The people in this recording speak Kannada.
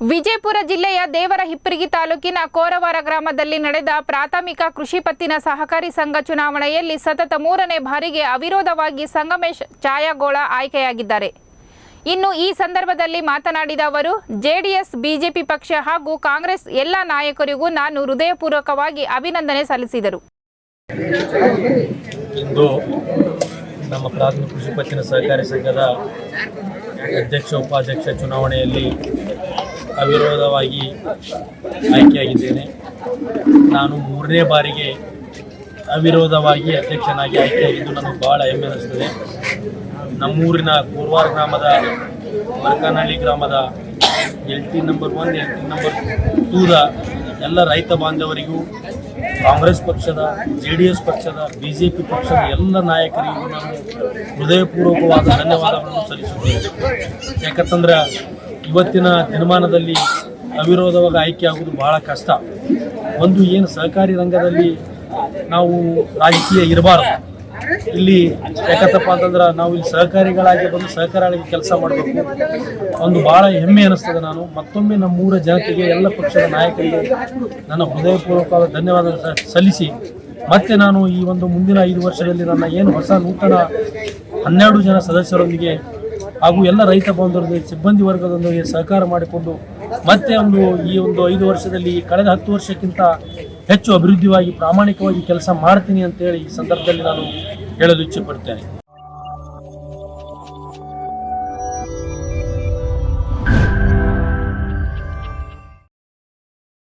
ವಿಜಯಪುರ ಜಿಲ್ಲೆಯ ದೇವರ ಹಿಪ್ಪರಿಗಿ ತಾಲೂಕಿನ ಕೋರವಾರ ಗ್ರಾಮದಲ್ಲಿ ನಡೆದ ಪ್ರಾಥಮಿಕ ಕೃಷಿ ಪತ್ತಿನ ಸಹಕಾರಿ ಸಂಘ ಚುನಾವಣೆಯಲ್ಲಿ ಸತತ ಮೂರನೇ ಬಾರಿಗೆ ಅವಿರೋಧವಾಗಿ ಸಂಗಮೇಶ್ ಛಾಯಾಗೋಳ ಆಯ್ಕೆಯಾಗಿದ್ದಾರೆ. ಇನ್ನು ಈ ಸಂದರ್ಭದಲ್ಲಿ ಮಾತನಾಡಿದ ಅವರು, ಜೆಡಿಎಸ್, ಬಿಜೆಪಿ ಪಕ್ಷ ಹಾಗೂ ಕಾಂಗ್ರೆಸ್ ಎಲ್ಲ ನಾಯಕರಿಗೂ ನಾನು ಹೃದಯಪೂರ್ವಕವಾಗಿ ಅಭಿನಂದನೆ ಸಲ್ಲಿಸಿದರು. ನಮ್ಮ ಪ್ರಾಥಮಿಕ ಕೃಷಿ ಪತ್ತಿನ ಸಹಕಾರಿ ಸಂಘದ ಅಧ್ಯಕ್ಷ, ಉಪಾಧ್ಯಕ್ಷ ಚುನಾವಣೆಯಲ್ಲಿ ಅವಿರೋಧವಾಗಿ ಆಯ್ಕೆಯಾಗಿದ್ದೇನೆ. ನಾನು ಮೂರನೇ ಬಾರಿಗೆ ಅವಿರೋಧವಾಗಿ ಅಧ್ಯಕ್ಷನಾಗಿ ಆಯ್ಕೆಯಾಗಿದ್ದು ನನಗೆ ಭಾಳ ಹೆಮ್ಮೆ ಅನ್ನಿಸ್ತದೆ ನಮ್ಮೂರಿನ ಕೋರ್ವಾರ ಗ್ರಾಮದ ಮರ್ಕನಹಳ್ಳಿ ಗ್ರಾಮದ L T number one L T number ಟೂದ ಎಲ್ಲ ರೈತ ಬಾಂಧವರಿಗೂ ಕಾಂಗ್ರೆಸ್ ಪಕ್ಷದ, ಜೆ ಡಿ ಎಸ್ ಪಕ್ಷದ, ಬಿ ಜೆ ಪಿ ಪಕ್ಷದ ಎಲ್ಲ ನಾಯಕರಿಗೂ ನಾನು ಹೃದಯಪೂರ್ವಕವಾದ ಧನ್ಯವಾದಗಳನ್ನು ಸಲ್ಲಿಸುತ್ತೇನೆ. ಯಾಕಂತಂದ್ರೆ ಇವತ್ತಿನ ದಿನಮಾನದಲ್ಲಿ ಅವಿರೋಧವಾಗಿ ಆಯ್ಕೆ ಆಗುವುದು ಬಹಳ ಕಷ್ಟ. ಒಂದು ಏನು ಸಹಕಾರಿ ರಂಗದಲ್ಲಿ ನಾವು ರಾಜಕೀಯ ಇರಬಾರ್ದು. ಇಲ್ಲಿ ಯಾಕತ್ತಪ್ಪ ಅಂತಂದ್ರೆ ನಾವು ಇಲ್ಲಿ ಸಹಕಾರಿಗಳಾಗಿ ಬಂದು ಸಹಕಾರಿಗಳಿಗೆ ಕೆಲಸ ಮಾಡಬೇಕು. ಒಂದು ಭಾಳ ಹೆಮ್ಮೆ ಅನಿಸ್ತದೆ ನಾನು. ಮತ್ತೊಮ್ಮೆ ನಮ್ಮೂರ ಜನತೆಗೆ, ಎಲ್ಲ ಪಕ್ಷದ ನಾಯಕರಿಗೆ ನನ್ನ ಹೃದಯಪೂರ್ವಕವಾದ ಧನ್ಯವಾದ ಸಲ್ಲಿಸಿ. ಮತ್ತೆ ನಾನು ಈ ಒಂದು ಮುಂದಿನ ಐದು ವರ್ಷದಲ್ಲಿ ನನ್ನ ಏನು ಹೊಸ ನೂತನ ಹನ್ನೆರಡು ಜನ ಸದಸ್ಯರೊಂದಿಗೆ ಹಾಗೂ ಎಲ್ಲ ರೈತ ಬಾಂಧವರಿಗೆ ಸಿಬ್ಬಂದಿ ವರ್ಗದೊಂದಿಗೆ ಸಹಕಾರ ಮಾಡಿಕೊಂಡು ಮತ್ತೆ ಒಂದು ಈ ಒಂದು ಐದು ವರ್ಷದಲ್ಲಿ ಕಳೆದ ಹತ್ತು ವರ್ಷಕ್ಕಿಂತ ಹೆಚ್ಚು ಅಭಿವೃದ್ಧಿವಾಗಿ ಪ್ರಾಮಾಣಿಕವಾಗಿ ಕೆಲಸ ಮಾಡ್ತೀನಿ ಅಂತೇಳಿ ಈ ಸಂದರ್ಭದಲ್ಲಿ ನಾನು ಹೇಳಲು ಇಚ್ಛೆ ಪಡ್ತೇನೆ